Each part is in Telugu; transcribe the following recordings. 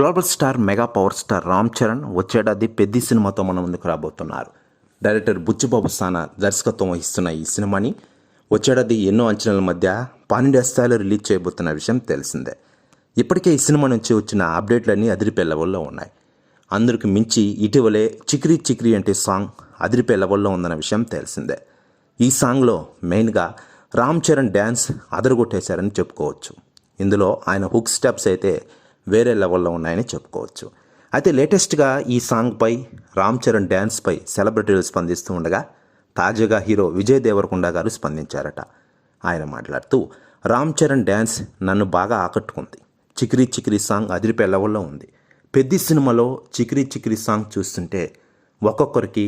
Global star mega power star Ram Charan వచ్చేడాది పెద్ద సినిమాతో మన ముందుకు రాబోతున్నారు. డైరెక్టర్ బుచ్చిబాబు సానా దర్శకత్వం వహిస్తున్న ఈ సినిమాని వచ్చేడాది ఎన్నో అంచనాల మధ్య పానిండియా స్థాయిలో రిలీజ్ చేయబోతున్న విషయం తెలిసిందే. ఇప్పటికే ఈ సినిమా నుంచి వచ్చిన అప్డేట్లన్నీ అదిరిపే లెవెల్లో ఉన్నాయి. అందరికి మించి ఇటీవలే చిక్రీ చిక్రీ అంటే సాంగ్ అదిరిపే లెవెల్లో ఉందన్న విషయం తెలిసిందే. ఈ సాంగ్లో మెయిన్గా రామ్ చరణ్ డ్యాన్స్ అదరగొట్టేశారని చెప్పుకోవచ్చు. ఇందులో ఆయన హుక్ స్టెప్స్ అయితే వేరే లెవెల్లో ఉన్నాయని చెప్పుకోవచ్చు. అయితే లేటెస్ట్గా ఈ సాంగ్పై రామ్ చరణ్ డ్యాన్స్పై సెలబ్రిటీలు స్పందిస్తూ ఉండగా తాజాగా హీరో విజయ్ దేవరకొండ గారు స్పందించారట. ఆయన మాట్లాడుతూ రామ్ చరణ్ డ్యాన్స్ నన్ను బాగా ఆకట్టుకుంది. చికిరి చిక్రీ సాంగ్ అదిరిపే లెవెల్లో ఉంది. పెద్ద సినిమాలో చికిరి చికిరి సాంగ్ చూస్తుంటే ఒక్కొక్కరికి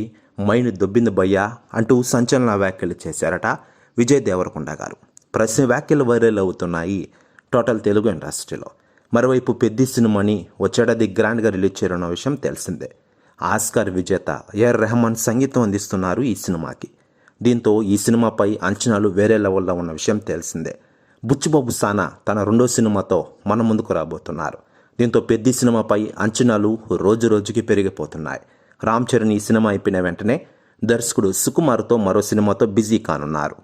మైండ్ దొబ్బింది భయ్యా అంటూ సంచలన వ్యాఖ్యలు చేశారట విజయ్ దేవరకొండ గారు. ప్రశ్న వ్యాఖ్యలు వైరల్ అవుతున్నాయి టోటల్ తెలుగు ఇండస్ట్రీలో. మరోవైపు పెద్ద సినిమాని వచ్చేడాది గ్రాండ్గా రిలీజ్ చేయనున్న విషయం తెలిసిందే. ఆస్కార్ విజేత ఏఆర్ రెహమాన్ సంగీతం అందిస్తున్నారు ఈ సినిమాకి. దీంతో ఈ సినిమాపై అంచనాలు వేరే లెవెల్లో ఉన్న విషయం తెలిసిందే. బుచ్చిబాబు సానా తన రెండో సినిమాతో మన ముందుకు రాబోతున్నారు. దీంతో పెద్ద సినిమాపై అంచనాలు రోజు రోజుకి పెరిగిపోతున్నాయి. రామ్ చరణ్ ఈ సినిమా అయిపోయిన వెంటనే దర్శకుడు సుకుమార్తో మరో సినిమాతో బిజీ కానున్నారు.